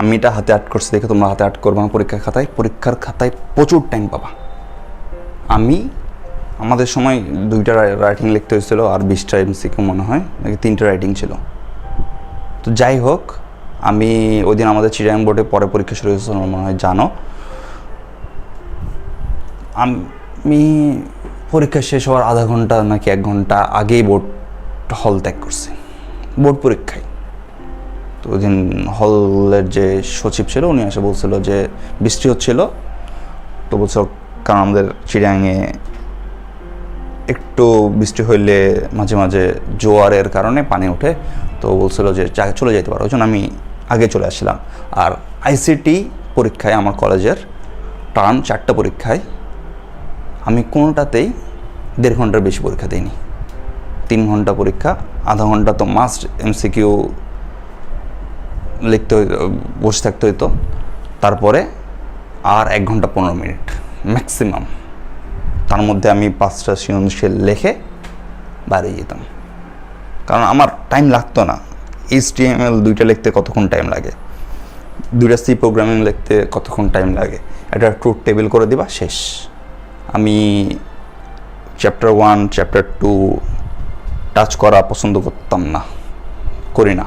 আমি এটা হাতে আর্ট করছি, দেখে তোমরা হাতে আর্ট করবা না পরীক্ষার খাতায়। পরীক্ষার খাতায় প্রচুর টাইম পাবা। আমি, আমাদের সময় দুইটা রাইটিং লিখতে হয়েছিল, আর বিশটা এমসিকিউ মনে হয়, নাকি তিনটা রাইটিং ছিল। তো যাই হোক, আমি ওই দিন আমাদের চিরাং বোর্ডে পরে পরীক্ষা শুরু হয়েছিল মনে হয় জানো। আমি পরীক্ষা শেষ হওয়ার আধা ঘণ্টা নাকি এক ঘণ্টা আগেই বোর্ড হল ত্যাগ করছি। বোর্ড পরীক্ষায়। তো ওই দিন হলের যে সচিব ছিল, উনি এসে বলছিল যে বৃষ্টি হচ্ছিল। তো বলছিল, কারণ আমাদের চিড়িয়াঙে একটু বৃষ্টি হইলে মাঝে মাঝে জোয়ারের কারণে পানি ওঠে। তো বলছিল যে চলে যেতে পারো। ওই জন্য আমি আগে চলে আসছিলাম। আর আইসিটি পরীক্ষায়, আমার কলেজের টার্ম চারটা পরীক্ষায়, আমি কোনোটাতেই দেড় ঘণ্টার বেশি পরীক্ষা দিইনি। তিন ঘণ্টা পরীক্ষা, আধা ঘণ্টা তো মাস্ট এমসিকিউ লিখতে বসে থাকতে হইতো। তারপরে আর এক ঘণ্টা পনেরো মিনিট ম্যাক্সিমাম। তার মধ্যে আমি পাঁচটা সৃজনশীল লেখে বাইরে যেতাম। কারণ আমার টাইম লাগতো না। এইচটিএমএল দুইটা লিখতে কতক্ষণ টাইম লাগে? দুইটা সি প্রোগ্রামিং লিখতে কতক্ষণ টাইম লাগে? একটা ট্রুথ টেবিল করে দিবা, শেষ। আমি chapter one chapter two touch করা পছন্দ করতাম না। করি না।